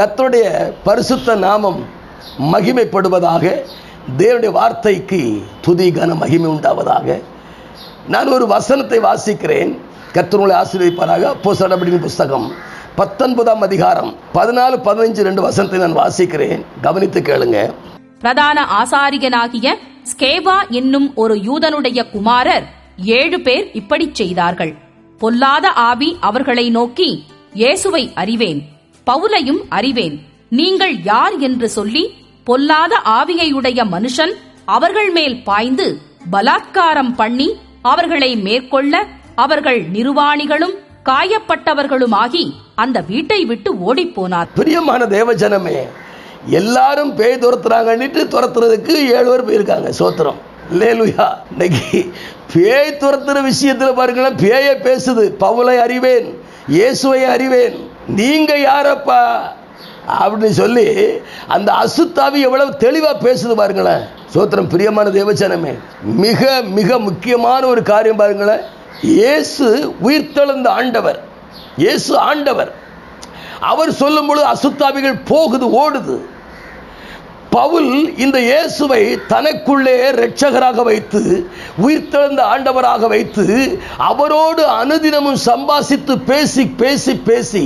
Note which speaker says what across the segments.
Speaker 1: கத்தருடைய பரிசுத்த நாமம் மகிமைப்படுவதாக தேவனுடைய வார்த்தைக்கு துதி கன மகிமை உண்டாவதாக. நான் ஒரு வசனத்தை வாசிக்கிறேன். கர்த்தருடைய ஆசீர்வதிப்பாராக. அப்போ நடவடிக்கை புஸ்தகம் பத்தொன்பதாம் அதிகாரம் பதினாலு பதினஞ்சு ரெண்டு வசனத்தை நான் வாசிக்கிறேன். கவனித்து கேளுங்க.
Speaker 2: பிரதான ஆசாரியனாகிய ஸ்கேவா என்னும் ஒரு யூதனுடைய குமாரர் ஏழு பேர் இப்படி செய்தார்கள். பொல்லாத ஆவி அவர்களை நோக்கி இயேசுவை அறிவேன். பவுலையும் அறிவேன். நீங்கள் யார் என்று சொல்லி பொல்லாத ஆவியையுடைய மனுஷன் அவர்கள் மேல் பாய்ந்து பலாத்காரம் பண்ணி அவர்களை மேற்கொள்ள அவர்கள் நிர்வாணிகளும் காயப்பட்டவர்களுமாகி அந்த வீட்டை விட்டு ஓடிப்போனார்
Speaker 1: பிரியமான தேவஜனமே எல்லாரும் பேய் துரத்துறாங்கன்னுட்டு துரத்துறதுக்கு ஏழு பேர் போயிருக்காங்க சோத்திரம். லேலுயா இன்னைக்கு பேய் துரத்துற விஷயத்தில் பாருங்களேன் பேயை பேசுது. பவுலை அறிவேன் இயேசுவை அறிவேன். நீங்க யாரப்பா? அப்படின்னு சொல்லி அந்த அசுத்தாவி எவ்வளவு தெளிவா பேசுது பாருங்களேன். சோத்திரம் பிரியமான தேவச்சனமே மிக மிக முக்கியமான ஒரு காரியம் பாருங்களேன். இயேசு உயிர்த்தெழுந்த ஆண்டவர் இயேசு ஆண்டவர். அவர் சொல்லும் பொழுது அசுத்தாவிகள் போகுது ஓடுது. பவுல் இந்த இயேசுவை தனக்குள்ளே இரட்சகராக வைத்து உயிர்த்தெழுந்த ஆண்டவராக வைத்து அவரோடு அனுதினமும் சம்பாசித்து பேசி பேசி பேசி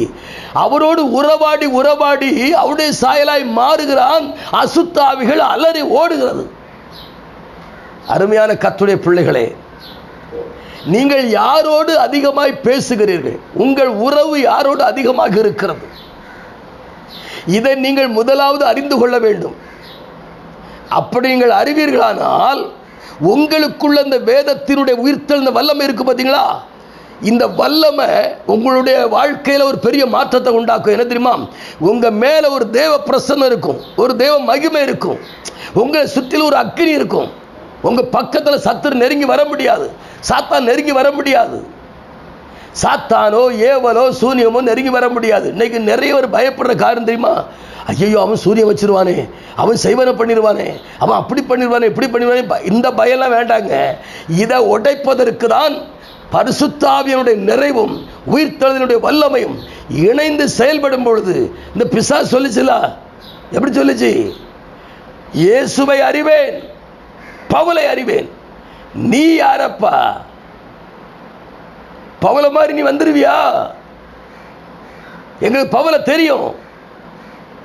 Speaker 1: அவரோடு உறவாடி உறவாடி அவருடைய சாயலாய் மாறுகிறான். அசுத்தாவிகள் அலறி ஓடுகிறது. அருமையான கத்துடைய பிள்ளைகளே நீங்கள் யாரோடு அதிகமாய் பேசுகிறீர்கள்? உங்கள் உறவு யாரோடு அதிகமாக இருக்கிறது? இதை நீங்கள் முதலாவது அறிந்து கொள்ள வேண்டும். அப்படி நீங்கள் அறிவீர்களானால் உங்களுக்குள்ள இந்த வேதத்தினுடைய உயிர்த்தெழுந்த வல்லமை இருக்கு பார்த்தீங்களா? இந்த வல்லமை உங்களுடைய வாழ்க்கையில் ஒரு பெரிய மாற்றத்தை உண்டாக்கும். என்ன தெரியுமா? உங்க மேல ஒரு தேவ பிரசன்னம் இருக்கும். ஒரு தேவ மகிமை இருக்கும். உங்களை சுற்றிலும் ஒரு அக்கினி இருக்கும். உங்க பக்கத்துல சத்துரு நெருங்கி வர முடியாது. சாத்தான் நெருங்கி வர முடியாது. சாத்தானோ ஏவலோ சூனியமோ நெருங்கி வர முடியாது. இன்னைக்கு நிறைய பேர் பயப்படுற காரணம் தெரியுமா? ஐயோ அவன் சூரியன் வச்சிருவானே அவன் செய்வனை பண்ணிடுவானே அவன் அப்படி பண்ணிடுவானே இப்படி பண்ணிடுவானே இந்த பயம்லாம் வேண்டாங்க. இதை உடைப்பதற்கு தான் பரிசுத்தாவியனுடைய நிறைவும் உயிர்த்தெழுதனுடைய வல்லமையும் இணைந்து செயல்படும் பொழுது இந்த பிசா சொல்லிச்சுலா எப்படி சொல்லுச்சு? இயேசுவை அறிவேன் பவுலை அறிவேன். நீ யாரப்பா? பவுல மாதிரி நீ வந்துருவியா? எங்களுக்கு பவுல தெரியும்.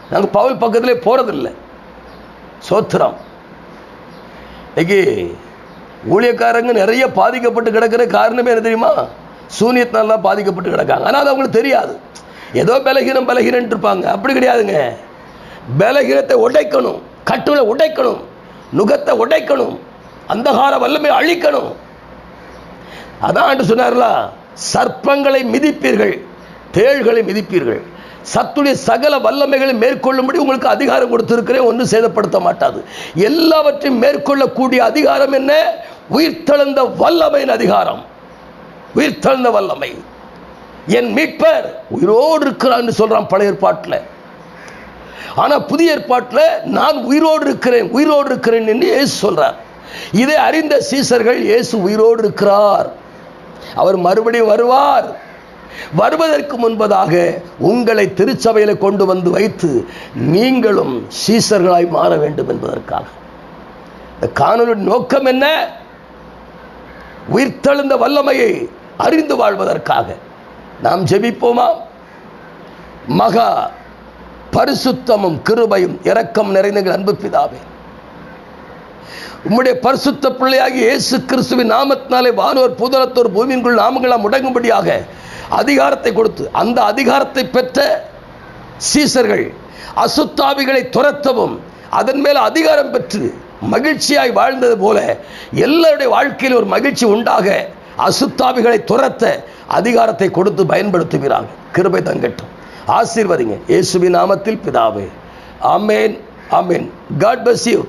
Speaker 1: நாங்கள் பவுல் பக்கத்திலே போறதில்லை. சோத்திரம். இன்னைக்கு ஊழியக்காரங்க நிறைய பாதிக்கப்பட்டு கிடக்கிற காரணமே என்ன தெரியுமா? சூனியத்தினால்தான் பாதிக்கப்பட்டு கிடக்காங்க. ஆனால் அது அவங்களுக்கு தெரியாது. ஏதோ பலகீனம் பலகீனம் இருப்பாங்க. அப்படி கிடையாதுங்க. பலகீனத்தை உடைக்கணும். கட்டுகளை உடைக்கணும். நுகத்தை உடைக்கணும். அந்தகார வல்லமை அழிக்கணும். அதான் ஆண்டு சொன்னார்ல சர்ப்பங்களை மிதிப்பீர்கள் தேள்களை மிதிப்பீர்கள். சத்துடைய சகல வல்லமைகளை மேற்கொள்ளும்படி உங்களுக்கு அதிகாரம் கொடுத்திருக்கிறேன். ஒன்றும் சேதப்படுத்த மாட்டாது. எல்லாவற்றையும் மேற்கொள்ளக்கூடிய அதிகாரம் என்ன? உயிர்த்தெழுந்த வல்லமையின் அதிகாரம். உயிர்த்தெழுந்த வல்லமை. என் மீட்பர் உயிரோடு இருக்கிறான்னு சொல்றான் பழைய ஏற்பாட்டில். ஆனால் புதிய ஏற்பாட்டில் நான் உயிரோடு இருக்கிறேன் உயிரோடு இருக்கிறேன் என்று இயேசு சொல்றார். இதை அறிந்த சீசர்கள் இயேசு உயிரோடு இருக்கிறார். அவர் மறுபடியும் வருவார். வருவதற்கு முன்பதாக உங்களை திருச்சபையில் கொண்டு வந்து வைத்து நீங்களும் சீசர்களாய் மாற வேண்டும் என்பதற்காக. இந்த காணொலி நோக்கம் என்ன? உயிர்த்தெழுந்த வல்லமையை அறிந்து வாழ்வதற்காக. நாம் ஜெபிப்போமா? மகா பரிசுத்தமும் கிருபையும் இரக்கம் நிறைந்த அன்பு பிதாவே. உம்முடைய பரிசுத்த பிள்ளையாகி இயேசு கிறிஸ்துவின் நாமத்தினாலே வானோர் பூதலத்தோர் பூமியின்குள் நாமங்களாம் முடங்கும்படியாக அதிகாரத்தை கொடுத்து அந்த அதிகாரத்தை பெற்ற சீசர்கள் அசுத்தாவிகளை துரத்தவும் அதன் மேல் அதிகாரம் பெற்று மகிழ்ச்சியாய் வாழ்ந்தது போல எல்லாருடைய வாழ்க்கையில் ஒரு மகிழ்ச்சி உண்டாக அசுத்தாவிகளை துரத்த அதிகாரத்தை கொடுத்து பயன்படுத்துகிறாங்க. கிருபை தங்கட்டும். ஆசீர்வதிங்க. இயேசுவின் நாமத்தில் பிதாவே. ஆமேன். ஆமேன். God bless you.